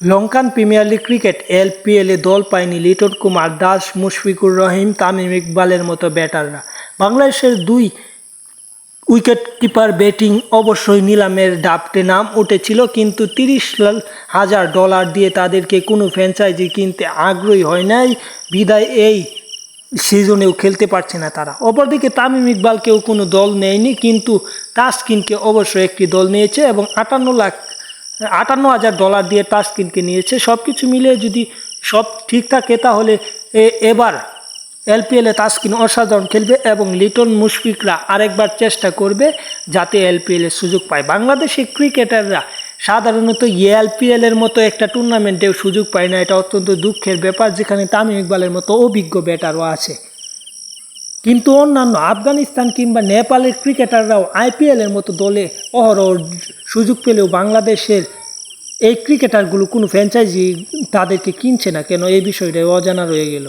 Lankan premier league cricket এলপিএলে দল পায়নি লিটন কুমার দাস, মুশফিকুর রহিম, তামিম ইকবালের মতো ব্যাটাররা। বাংলাদেশের দুই উইকেট কিপার ব্যাটিং অবশ্যই নিলামের ডাপটে নাম উঠেছিল, কিন্তু তিরিশ হাজার ডলার দিয়ে তাদেরকে কোনো ফ্র্যাঞ্চাইজি কিনতে আগ্রহী হয় নাই। বিদায় এই সিজনেও খেলতে পারছে না তারা। অপরদিকে তামিম ইকবালকেও কোনো দল নেয়নি, কিন্তু তাসকিনকে অবশ্যই একটি দল নিয়েছে এবং আটান্ন লাখ আটান্ন হাজার ডলার দিয়ে তাসকিনকে নিয়েছে। সব কিছু মিলিয়ে যদি সব ঠিক থাকে, তাহলে এবার এলপিএলে তাসকিন অসাধারণ খেলবে এবং লিটন মুশফিকরা আরেকবার চেষ্টা করবে যাতে এলপিএলে সুযোগ পায়। বাংলাদেশের ক্রিকেটাররা সাধারণত এলপিএল এর মতো একটা টুর্নামেন্টেও সুযোগ পায় না। এটা অত্যন্ত দুঃখের ব্যাপার, যেখানে তামিম ইকবালের মতো অভিজ্ঞ ব্যাটারও আছে। কিন্তু অন্যান্য আফগানিস্তান কিংবা নেপালের ক্রিকেটাররাও আইপিএলের মতো দলে অহরহ সুযোগ পেলেও বাংলাদেশের এই ক্রিকেটারগুলো কোনো ফ্র্যাঞ্চাইজি তাদেরকে কিনছে না। কেন? এই বিষয়টা অজানা রয়ে গেল।